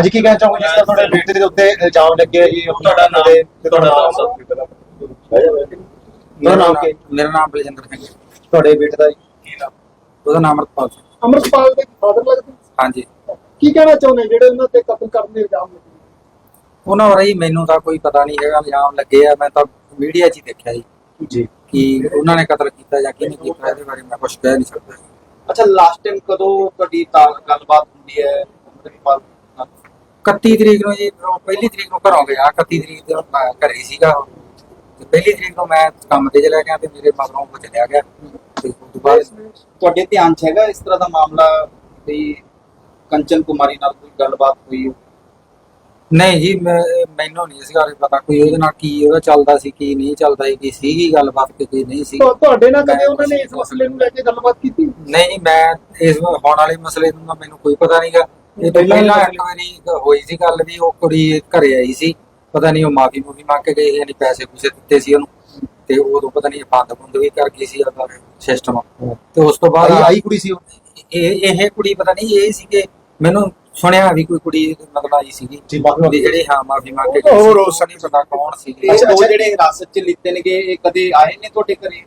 ਅੱਜ ਕੀ ਕਹਿਣਾ ਚਾਹੋਗੇ ਜਿਸ ਤਰ੍ਹਾਂ ਤੁਹਾਡੇ ਬੇਟੇ ਦੇ ਉੱਤੇ ਇਲਜ਼ਾਮ ਲੱਗੇ ਆ ਜੀ ਤੁਹਾਡਾ ਨਾਮ ਤੇ ਤੁਹਾਡਾ ਨਾਮ ਤੁਹਾਡਾ ਨਾਮ ਕੀ? ਮੇਰਾ ਨਾਮ ਬਲਜਿੰਦਰ ਸਿੰਘ ਹੈ। ਤੁਹਾਡੇ ਬੇਟੇ ਦਾ ਜੀ? ਕੀ ਨਾਮ? ਉਹਦਾ ਨਾਮ ਅਮਰਪਾਲ ਸਿੰਘ। ਅਮਰਪਾਲ ਦੇ ਫਾਦਰ ਲੱਗਦੇ? ਹਾਂਜੀ। ਕੀ ਕਹਿਣਾ ਚਾਹੁੰਦੇ? ਜਿਹੜੇ ਉਹਨਾਂ ਤੇ ਕਤਲ ਕਰਨ ਦੇ ਇਲਜ਼ਾਮ ਲੱਗੇ? ਉਹਨਾਂ ਬਾਰੇ ਹੀ ਮੈਨੂੰ ਤਾਂ ਕੋਈ ਪਤਾ ਨਹੀਂ ਹੈਗਾ ਇਲਜ਼ਾਮ ਲੱਗੇ ਆ। ਮੈਂ ਤਾਂ ਮੀਡੀਆ 'ਚ ਹੀ ਦੇਖਿਆ ਜੀ। ਜੀ। ਕਿ ਉਹਨਾਂ ਨੇ ਕਤਲ ਕੀਤਾ ਜਾਂ ਕਿਹਨੇ ਕੀਤਾ ਇਹਦੇ ਬਾਰੇ ਮੈਂ ਕੁਝ ਕਹਿ ਨਹੀਂ ਸਕਦਾ। ਅੱਛਾ ਲਾਸਟ ਟਾਈਮ ਕਦੋਂ ਤੁਹਾਡੀ ਤਾਂ ਗੱਲਬਾਤ ਹੁੰਦੀ ਹੈ? ਅਮਰਿਤਪਾਲ ਨਾਲ? 31 ਤਰੀਕ ਨੂੰ ਜੀ ਪਹਿਲੀ ਤਰੀਕ ਨੂੰ ਘਰੋਂ ਗਿਆ 31 ਤਰੀਕ ਨੂੰ ਮੈਂ ਘਰੇ ਹੀ ਸੀਗਾ। ਤੇ ਪਹਿਲੀ ਤਰੀਕ ਨੂੰ ਮੈਂ ਕੰਮ ਤੇ ਚਲਾ ਗਿਆ ਤੇ ਮੇਰੇ ਮਗਰੋਂ ਉਹ ਚਲਿਆ ਗਿਆ। ਤੇ ਉਸ ਤੋਂ ਬਾਅਦ ਤੁਹਾਡੇ ਧਿਆਨ 'ਚ ਹੈਗਾ ਇਸ ਤਰ੍ਹਾਂ ਦਾ ਮਾਮਲਾ ਵੀ ਕੰਚਨ ਕੁਮਾਰੀ ਨਾਲ ਕੋਈ ਗੱਲਬਾਤ ਹੋਈ ਹੋਵੇ? ਨਹੀਂ ਜੀ ਮੈਂ- ਮੈਨੂੰ ਨਹੀਂ ਇਸ ਬਾਰੇ ਪਤਾ ਕੋਈ ਉਹਦੇ ਨਾਲ ਕੀ ਉਹਦਾ ਚੱਲਦਾ ਸੀ ਕੀ ਨਹੀਂ ਚੱਲਦਾ ਸੀ ਕੀ ਸੀਗੀ ਗੱਲਬਾਤ ਕਿ ਕੀ ਨਹੀਂ ਸੀ ਤੁਹਾ- ਤੁਹਾਡੇ ਨਾਲ ਕਦੇ ਉਹਨਾਂ ਨੇ ਇਸ ਮਸਲੇ ਨੂੰ ਲੈ ਕੇ ਗੱਲਬਾਤ ਕੀਤੀ? ਨਹੀਂ ਜੀ ਮੈਂ ਇਸ ਹੋਣ ਵਾਲੇ ਮਸਲੇ ਨੂੰ ਤਾਂ ਮੈਨੂੰ ਕੋਈ ਪਤਾ ਨਹੀਂਗਾ ਇਹ ਤੋਂ ਪਹਿਲਾਂ ਇੱਕ ਵਾਰੀ ਹੋਈ ਸੀ ਗੱਲ ਵੀ ਉਹ ਕੁੜੀ ਘਰੇ ਆਈ ਸੀ। ਪਤਾ ਨਹੀਂ ਉਹ ਮਾਫੀ ਮੂਫੀ ਮੰਗ ਕੇ ਗਈ ਯਾਨੀ ਪੈਸੇ ਪੂਸੇ ਦਿੱਤੇ ਸੀ ਉਹਨੂੰ। ਤੇ ਉਦੋਂ ਪਤਾ ਨਹੀਂ ਬੰਦ ਬੰਦ ਵੀ ਕਰ ਗਈ ਸੀ ਉਹਦਾ ਸਿਸਟਮ ਤੇ ਉਸ ਤੋਂ ਬਾਅਦ ਆਈ ਕੁੜੀ ਸੀ ਉਹ? ਇਹ ਇਹ ਕੁੜੀ ਪਤਾ ਨਹੀਂ ਇਹ ਸੀ ਕਿ ਮੈਨੂੰ ਸੁਣਿਆ ਵੀ ਕੋਈ ਕੁੜੀ ਮਤਲਬ ਆਈ ਸੀਗੀ। ਵੀ ਜਿਹੜੀ ਹਾਂ ਮਾਫੀ ਮੰਗ ਕੇ ਹੋਰ ਸੀ, ਹੋ ਉਹ ਨਹੀਂ ਪਤਾ ਕੌਣ ਸੀ ਅੱਛਾ। ਜਿਹੜੇ ਹਿਰਾਸਤ 'ਚ ਲਿੱਤੇ ਨੇਗੇ ਇਹ ਕਦੇ ਆਏ ਨੇ ਤੁਹਾਡੇ ਘਰੇ?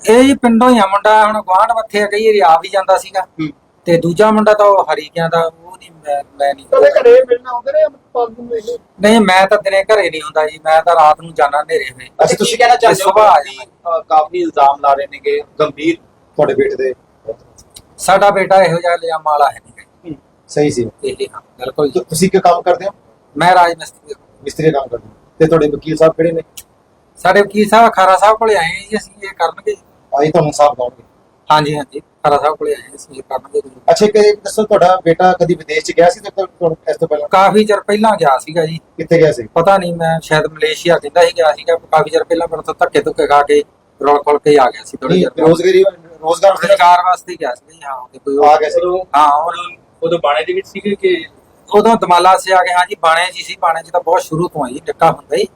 ਇਹ ਪਿੰਡੋਂ ਹੀ ਆ ਮੁੰਡਾ ਹੁਣ ਗਵਾਂਢ ਮੱਥੇ ਕਈ ਵਾਰੀ ਆ ਵੀ ਜਾਂਦਾ ਸੀਗਾ। ਹੂੰ। ਤੇ ਦੂਜਾ ਮੁੰਡਾ ਤਾਂ ਉਹ ਹਰੀਕਿਆਂ ਦਾ ਉਹ ਨਹੀਂ ਮੈਂ ਮੈਂ ਨਹੀਂ ਕਦੇ ਘਰੇ ਮਿਲਣਾ ਆਉਂਦੇ ਨੇ ਅਮਰਪਾਲ ਨੂੰ ਇਹ ਨਹੀਂ ਮੈਂ ਤਾਂ ਦਿਨੇ ਘਰੇ ਨਹੀਂ ਹੁੰਦਾ ਜੀ ਮੈਂ ਤਾਂ ਰਾਤ ਨੂੰ ਜਾਣਾ ਹਨੇਰੇ ਵੇ ਅੱਛਾ ਤੁਸੀਂ ਕਹਿਣਾ ਚਾਹੁੰਦੇ ਹੋ ਸੁਭਾਅ ਕਿ ਕਾਫੀ ਇਲਜ਼ਾਮ ਲਾ ਰਹੇ ਨੇਗੇ ਗੰਭੀਰ ਤੁਹਾਡੇ ਬੇਟੇ ਦੇ। ਸਾਡਾ ਬੇਟਾ ਇਹੋ ਜਿਹਾ ਲਿਆ ਵਾਲਾ ਹੈ ਨਹੀਂ ਸਹੀ ਸੀ। ਇਹ ਹਾਂ ਬਿਲਕੁਲ ਤੁਸੀਂ ਕੀ ਕੰਮ ਕਰਦੇ ਹੋ? ਮੈਂ ਰਾਜ ਮਿਸਤਰੀ ਹਾਂ। ਮਿਸਤਰੀ ਦਾ ਕੰਮ ਕਰਦੇ ਤੇ ਤੁਹਾਡੇ ਵਕੀਲ ਸਾਹਿਬ ਕਿਹੜੇ ਨੇ? ਸਾਡੇ ਵਕੀਲ ਸਾਹਿਬ ਖਾਰਾ ਸਾਹਿਬ ਕੋਲੇ ਆਏ ਜੀ ਅਸੀਂ ਇਹ ਕਰਨਗੇ ਆਈ ਤੁਹਾਨੂੰ ਸਾਫ਼ ਦਵਾਂਗੇ ਹਾਂਜੀ ਹਾਂਜੀ। ਖਾਰਾ ਸਾਹਿਬ ਕੋਲੇ ਆਏ ਇਹ ਕਰਨਗੇ ਅੱਛਾ ਕਿ ਦੱਸੋ ਤੁਹਾਡਾ ਬੇਟਾ ਕਦੀ ਵਿਦੇਸ਼ ਚ ਗਿਆ ਸੀ ਤੇ ਤੁਹਾਨੂੰ ਇਸ ਤੋਂ ਪਹਿਲਾਂ? ਕਾਫੀ ਚਿਰ ਪਹਿਲਾਂ ਗਿਆ ਸੀਗਾ ਜੀ। ਕਿੱਥੇ ਗਿਆ ਸੀ? ਪਤਾ ਨਹੀਂ ਮੈਂ ਸ਼ਾਇਦ ਮਲੇਸ਼ੀਆ ਕਹਿੰਦਾ ਸੀ ਗਿਆ ਸੀਗਾ ਕਾਫੀ ਚਿਰ ਪਹਿਲਾਂ ਪਰ ਧੱਕੇ ਧੁੱਕੇ ਖਾ ਕੇ ਰੋਲ ਖੋਲ ਕੇ ਆ ਗਿਆ ਸੀ ਥੋੜੀ ਨਹੀਂ ਰੋਜ਼ਗਾਰੀ ਰੋਜ਼ਗਾਰ ਵਾਸਤੇ ਰੁਜ਼ਗਾਰ ਵਾਸਤੇ ਗਿਆ ਸੀ ਹਾਂ ਤੇ ਕੋਈ ਆ ਗਿਆ ਸੀ। ਹਾਂ ਉਹ- ਉਦੋਂ ਬਾਣੇ ਦੇ ਵਿੱਚ ਸੀਗੇ ਕਿ ਉਦੋਂ ਦਮਾਲਾ ਸੇ ਆ ਗਏ ਹਾਂ ਜੀ ਬਾਣੇ ਜੀ ਸੀ ਬਾਣੇ ਚ ਤਾਂ ਬਹੁਤ ਸ਼ੁਰੂ ਤੋਂ ਆ ਜੀ ਨਿੱਕਾ ਹੁੰਦਾ ਹੀ।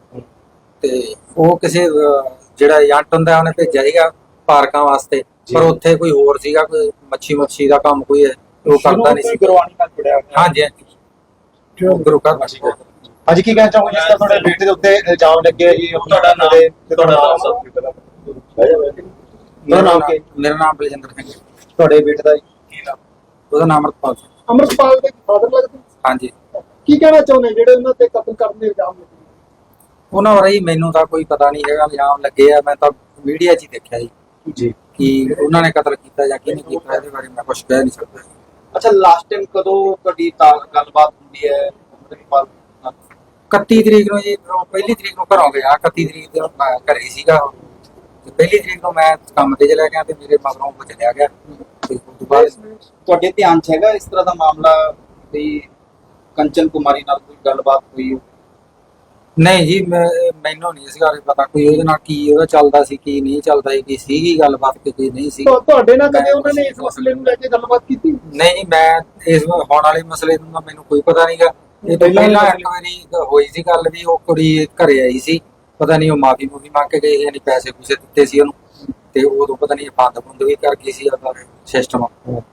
ਤੇ ਉਹ ਕਿਸੇ ਅਹ, ਜਿਹੜਾ ਏਜੰਟ ਹੁੰਦਾ ਉਹਨੇ ਭੇਜਿਆ ਸੀਗਾ ਪਾਰਕਾਂ ਵਾਸਤੇ। ਜੀ। ਪਰ ਉੱਥੇ ਕੋਈ ਹੋਰ ਸੀਗਾ ਕੋਈ ਮੱਛੀ ਮੱਛੀ ਦਾ ਕੰਮ ਕੋਈ ਹੈ ਉਹ ਕਰਦਾ ਨਹੀਂ ਸੀ। ਗੁਰਬਾਣੀ ਨਾਲ ਜੁੜਿਆ ਹੋਇਆ। ਹਾਂਜੀ ਹਾਂਜੀ। ਉਹ ਗੁਰੂ ਘਰ ਹੈ ਅੱਜ ਕੀ ਕਹਿਣਾ ਚਾਹੋਗੇ ਜਿਸ ਤਰ੍ਹਾਂ ਤੁਹਾਡੇ ਬੇਟੇ ਦੇ ਉੱਤੇ ਇਲਜ਼ਾਮ ਲੱਗੇ ਆ ਜੀ ਤੁਹਾਡਾ ਨਾਮ ਤੇ ਤੁਹਾਡਾ ਨਾਮ ਸਰ ਤੁਹਾਡਾ ਨਾਮ ਕੀ ਮੇਰਾ ਨਾਮ ਬਲਜਿੰਦਰ ਸਿੰਘ। ਤੁਹਾਡੇ ਬੇਟੇ ਦਾ? ਕੀ ਨਾਮ? ਉਹਦਾ ਨਾਮ ਅਮਰਪਾਲ ਸਿੰਘ। ਅਮਰਪਾਲ ਦੇ ਫਾਦਰ ਲੱਗਦੇ? ਹਾਂਜੀ। ਕੀ ਕਹਿਣਾ ਚਾਹੁੰਦੇ ਜਿਹੜੇ ਉਹਨਾਂ ਤੇ ਕਤਲ ਕਰਨ ਦੇ ਇਲਜ਼ਾਮ ਲੱਗੇ? ਉਹਨਾਂ ਬਾਰੇ ਮੈਨੂੰ ਤਾਂ ਕੋਈ ਪਤਾ ਨਹੀਂ ਹੈਗਾ ਇਲਜ਼ਾਮ ਲੱਗੇ ਆ ਮੈਂ ਤਾਂ ਮੀਡੀਆ 'ਚ ਹੀ ਦੇਖਿਆ ਜੀ। ਜੀ। ਕਿ ਉਹਨਾਂ ਨੇ ਕਤਲ ਕੀਤਾ ਜਾਂ ਕਿਹਨੇ ਕੀਤਾ ਇਹਦੇ ਬਾਰੇ ਮੈਂ ਕੁਝ ਕਹਿ ਨਹੀਂ ਸਕਦਾ ਅੱਛਾ ਲਾਸਟ ਟਾਈਮ ਕਦੋਂ ਤੁਹਾਡੀ ਤਾਂ ਗੱਲਬਾਤ ਹੁੰਦੀ ਹੈ ਅਮਰਿਤਪਾਲ ਨਾਲ? 31 ਤਰੀਕ ਨੂੰ ਜੀ ਉਹ ਪਹਿਲੀ ਤਰੀਕ ਨੂੰ ਘਰੋਂ ਗਿਆ 31 ਤਰੀਕ ਨੂੰ ਮੈਂ ਘਰੇ ਹੀ ਸੀਗਾ ਤੇ ਪਹਿਲੀ ਤਰੀਕ ਨੂੰ ਮੈਂ ਕੰਮ ਤੇ ਚਲਾ ਗਿਆ ਤੇ ਮੇਰੇ ਮਗਰੋਂ ਉਹ ਚਲਿਆ ਗਿਆ ਤੇ ਉਸ ਤੋਂ ਬਾਅਦ ਤੁਹਾਡੇ ਧਿਆਨ 'ਚ ਹੈਗਾ ਇਸ ਤਰ੍ਹਾਂ ਦਾ ਮਾਮਲਾ ਵੀ ਕੰਚਨ ਕੁਮਾਰੀ ਨਾਲ ਕੋਈ ਗੱਲਬਾਤ ਹੋਈ ਹੋਵੇ? ਨਹੀਂ ਜੀ ਮੈਂ- ਮੈਨੂੰ ਨਹੀਂ ਇਸ ਬਾਰੇ ਪਤਾ ਕੋਈ ਉਹਦੇ ਨਾਲ ਕੀ ਉਹਦਾ ਚੱਲਦਾ ਸੀ ਕੀ ਨਹੀਂ ਚੱਲਦਾ ਸੀ ਕੀ ਸੀਗੀ ਗੱਲਬਾਤ ਕਿ ਕੀ ਨਹੀਂ ਸੀ ਤੁਹਾ- ਤੁਹਾਡੇ ਨਾਲ ਕਦੇ ਉਹਨਾਂ ਨੇ ਇਸ ਮਸਲੇ ਨੂੰ ਲੈ ਕੇ ਗੱਲਬਾਤ ਕੀਤੀ? ਨਹੀਂ ਜੀ ਮੈਂ ਇਸ ਹੋਣ ਵਾਲੇ ਮਸਲੇ ਨੂੰ ਮੈਨੂੰ ਕੋਈ ਪਤਾ ਨਹੀਂਗਾ। ਇਹ ਤੋਂ ਪਹਿਲਾਂ ਇੱਕ ਵਾਰੀ ਹੋਈ ਸੀ ਗੱਲ ਵੀ ਉਹ ਕੁੜੀ ਘਰੇ ਆਈ ਸੀ। ਪਤਾ ਨਹੀਂ ਉਹ ਮਾਫੀ ਮੂਫੀ ਮੰਗ ਕੇ ਗਈ ਯਾਨੀ ਪੈਸੇ ਪੂਸੇ ਦਿੱਤੇ ਸੀ ਉਹਨੂੰ। ਤੇ ਉਦੋਂ ਪਤਾ ਨਹੀਂ ਬੰਦ ਬੰਦ ਵੀ ਕਰ ਗਈ ਸੀ ਉਹਦਾ ਸਿਸਟਮ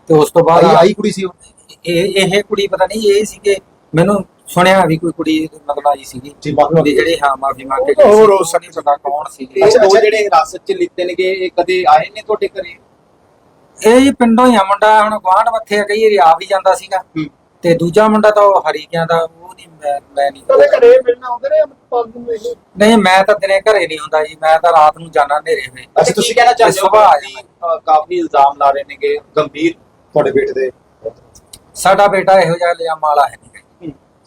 ਤੇ ਉਸ ਤੋਂ ਬਾਅਦ ਆਈ ਆਈ ਕੁੜੀ ਸੀ ਉਹ? ਇਹ ਇਹ ਕੁੜੀ ਪਤਾ ਨਹੀਂ ਇਹ ਸੀ ਕਿ ਮੈਨੂੰ ਸੁਣਿਆ ਵੀ ਕੋਈ ਕੁੜੀ ਮਤਲਬ ਆਈ ਸੀਗੀ। ਜੀ ਮਾਫੀ ਜਿਹੜੀ ਹਾਂ ਮਾਫੀ ਮੰਗ ਕੇ ਗਈ ਹੋਰ ਹੋ ਨਹੀਂ ਪਤਾ ਕੌਣ ਸੀ ਇਹ ਦੋ। ਜਿਹੜੇ ਹਿਰਾਸਤ 'ਚ ਲਿੱਤੇ ਨੇਗੇ ਇਹ ਕਦੇ ਆਏ ਨੇ ਤੁਹਾਡੇ ਘਰੇ? ਇਹ ਜੀ ਪਿੰਡੋਂ ਹੀ ਆ ਮੁੰਡਾ ਹੁਣ ਗਵਾਂਢ ਮੱਥੇ ਆ ਕਈ ਵਾਰੀ ਆ ਵੀ ਜਾਂਦਾ ਸੀਗਾ। ਤੇ ਦੂਜਾ ਮੁੰਡਾ ਤਾਂ ਉਹ ਹਰੀਕਿਆਂ ਦਾ ਉਹ ਨਹੀਂ ਮੈਂ ਮੈਂ ਨਹੀਂ ਘਰੇ ਮਿਲਣਾ ਆਉਂਦੇ ਨੇ ਅਮਰਪਾਲ ਨੂੰ ਇਹ ਨਹੀਂ ਮੈਂ ਤਾਂ ਦਿਨੇ ਘਰੇ ਨਹੀਂ ਹੁੰਦਾ ਜੀ ਮੈਂ ਤਾਂ ਰਾਤ ਨੂੰ ਜਾਣਾ ਹਨੇਰੇ ਵੇ। ਅੱਛਾ ਤੁਸੀਂ ਕਹਿਣਾ ਚਾਹੁੰਦੇ ਹੋ ਸੁਭਾਅ ਕਿ ਕਾਫੀ ਇਲਜ਼ਾਮ ਲਾ ਰਹੇ ਨੇਗੇ ਗੰਭੀਰ ਤੁਹਾਡੇ ਬੇਟੇ ਦੇ। ਸਾਡਾ ਬੇਟਾ ਇਹੋ ਜਿਹਾ ਲਿਆ ਵਾਲਾ ਹੈ ਨਹੀਂ।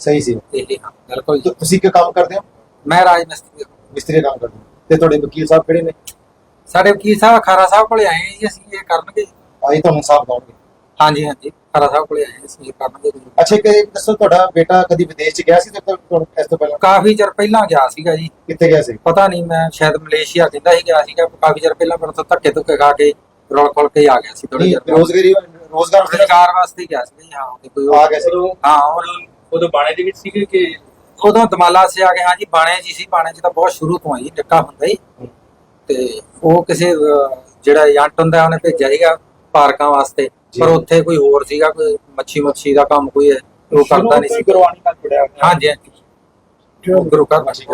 ਸਹੀ ਸੀ। ਇਹ ਹਾਂ ਬਿਲਕੁਲ ਜੀ। ਤੁ- ਤੁਸੀਂ ਕੀ ਕੰਮ ਕਰਦੇ ਹੋ? ਮੈਂ ਰਾਜ ਮਿਸਤਰੀ ਹਾਂ। ਮਿਸਤਰੀ ਦਾ ਕੰਮ ਕਰਦੇ ਹੋ। ਤੇ ਤੁਹਾਡੇ ਵਕੀਲ ਸਾਹਿਬ ਕਿਹੜੇ ਨੇ? ਸਾਡੇ ਵਕੀਲ ਸਾਹਿਬ ਖਾਰਾ ਸਾਹਿਬ ਕੋਲੇ ਆਏ ਜੀ ਅਸੀਂ ਇਹ ਕਰਨਗੇ। ਆਈ ਤੁਹਾਨੂੰ ਸਾਫ਼ ਦਵਾਂਗੇ ਹਾਂਜੀ ਹਾਂਜੀ ਖਾਰਾ ਸਾਹਿਬ ਕੋਲੇ ਆਏ ਅਸੀਂ ਇਹ ਕਰਨਗੇ ਅੱਛਾ ਕਿ ਦੱਸੋ ਤੁਹਾਡਾ ਬੇਟਾ ਕਦੀ ਵਿਦੇਸ਼ ਚ ਗਿਆ ਸੀ ਤੇ ਤੁਹਾਨੂੰ ਇਸ ਤੋਂ ਪਹਿਲਾਂ? ਕਾਫੀ ਚਿਰ ਪਹਿਲਾਂ ਗਿਆ ਸੀਗਾ ਜੀ। ਕਿੱਥੇ ਗਿਆ ਸੀ? ਪਤਾ ਨਹੀਂ ਮੈਂ ਸ਼ਾਇਦ ਮਲੇਸ਼ੀਆ ਕਹਿੰਦਾ ਸੀ ਗਿਆ ਸੀਗਾ। ਕਾਫੀ ਚਿਰ ਪਹਿਲਾਂ ਪਰ ਧੱਕੇ ਧੁੱਕੇ ਖਾ ਕੇ ਰੋਲ ਖੋਲ ਕੇ ਆ ਗਿਆ ਸੀ ਥੋੜੀ ਨਹੀਂ ਰੋਜ਼ਗਾਰੀ ਰੋਜ਼ਗਾਰ ਰੁਜ਼ਗਾਰ ਵਾਸਤੇ ਗਿਆ ਸੀ ਜੀ, ਹਾਂ ਤੇ ਕੋਈ ਆ ਗਿਆ ਸੀ। ਹਾਂ ਉਹ- ਉਦੋਂ ਬਾਣੇ ਦੇ ਵਿੱਚ ਸੀਗੇ ਕਿ ਉਦੋਂ ਦਮਾਲਾ ਸੇ ਆ ਗਏ ਹਾਂ ਜੀ ਬਾਣੇ ਜੀ ਸੀ ਬਾਣੇ ਚ ਤਾਂ ਬਹੁਤ ਸ਼ੁਰੂ ਤੋਂ ਜੀ ਨਿੱਕਾ ਹੁੰਦਾ ਹੀ। ਤੇ ਉਹ ਕਿਸੇ ਜਿਹੜਾ ਏਜੰਟ ਹੁੰਦਾ ਉਹਨੇ ਭੇਜਿਆ ਸੀਗਾ ਪਾਰਕਾਂ ਵਾਸਤੇ। ਜੀ। ਪਰ ਉੱਥੇ ਕੋਈ ਹੋਰ ਸੀਗਾ ਕੋਈ ਮੱਛੀ ਮੱਛੀ ਦਾ ਕੰਮ ਕੋਈ ਹੈ ਉਹ ਕਰਦਾ ਨਹੀਂ ਸੀ। ਗੁਰਬਾਣੀ ਨਾਲ ਜੁੜਿਆ ਹਾਂਜੀ ਹਾਂਜੀ। ਉਹ ਗੁਰੂ ਘਰ ਸੀ